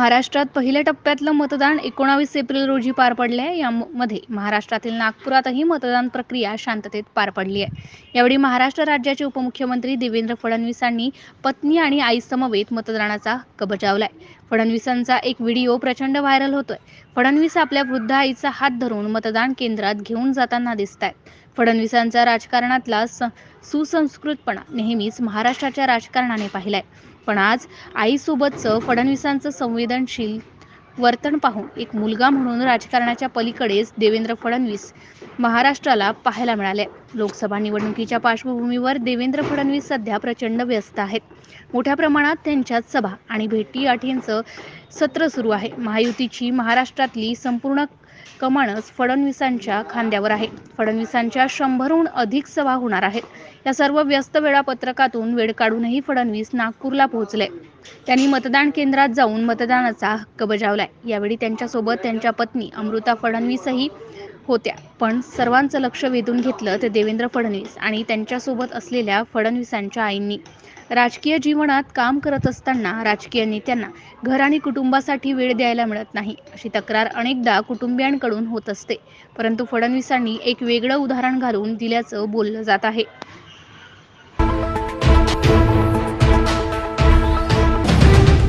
महाराष्ट्रात पहिल्या टप्प्यातलं मतदान एकोणावीस एप्रिल रोजी पार पडले आहे यामध्ये महाराष्ट्रातील नागपुरातही मतदान प्रक्रिया शांततेत पार पडली आहे यावेळी महाराष्ट्र राज्याचे उपमुख्यमंत्री देवेंद्र फडणवीसांनी पत्नी आणि आईसमवेत मतदानाचा हक्क बजावलाय. फडणवीसांचा एक व्हिडिओ प्रचंड व्हायरल होतोय. फडणवीस आपल्या वृद्ध आईचा हात धरून मतदान केंद्रात घेऊन जाताना दिसत आहेत फडणवीसांचा राजकारणातला स सुसंस्कृतपणा नेहमीच महाराष्ट्राच्या राजकारणाने पाहिलाय. पण आज आईसोबतचं फडणवीसांचं संवेदनशील वर्तन पाहून एक मुलगा म्हणून राजकारणाच्या पलीकडेच देवेंद्र फडणवीस महाराष्ट्राला पाहायला मिळाले. लोकसभा निवडणुकीच्या पार्श्वभूमीवर देवेंद्र फडणवीस सध्या प्रचंड व्यस्त आहेत. मोठ्या प्रमाणात त्यांच्यात सभा आणि भेटी आठींचं सत्र सुरू आहे. महायुतीची महाराष्ट्रातली संपूर्ण कमानस फडणवीसांच्या खांद्यावर आहे. फडणवीसांच्या शंभरहून अधिक सभा होणार आहेत. या सर्व व्यस्त वेळापत्रकातून वेळ काढूनही फडणवीस नागपूरला पोहोचले. त्यांनी मतदान केंद्रात जाऊन मतदानाचा हक्क बजावलाय. यावेळी त्यांच्यासोबत त्यांच्या पत्नी अमृता फडणवीसही होत्या. पण सर्वांचं लक्ष वेधून घेतलं ते देवेंद्र फडणवीस आणि त्यांच्यासोबत असलेल्या फडणवीसांच्या आईंनी. राजकीय जीवनात काम करत असताना राजकीय नेत्यांना घर आणि कुटुंबासाठी वेळ द्यायला मिळत नाही. अशी तक्रार अनेकदा कुटुंबियांकडून होत असते. परंतु फडणवीसांनी एक वेगळं उदाहरण घालून दिल्याचं बोललं जात आहे.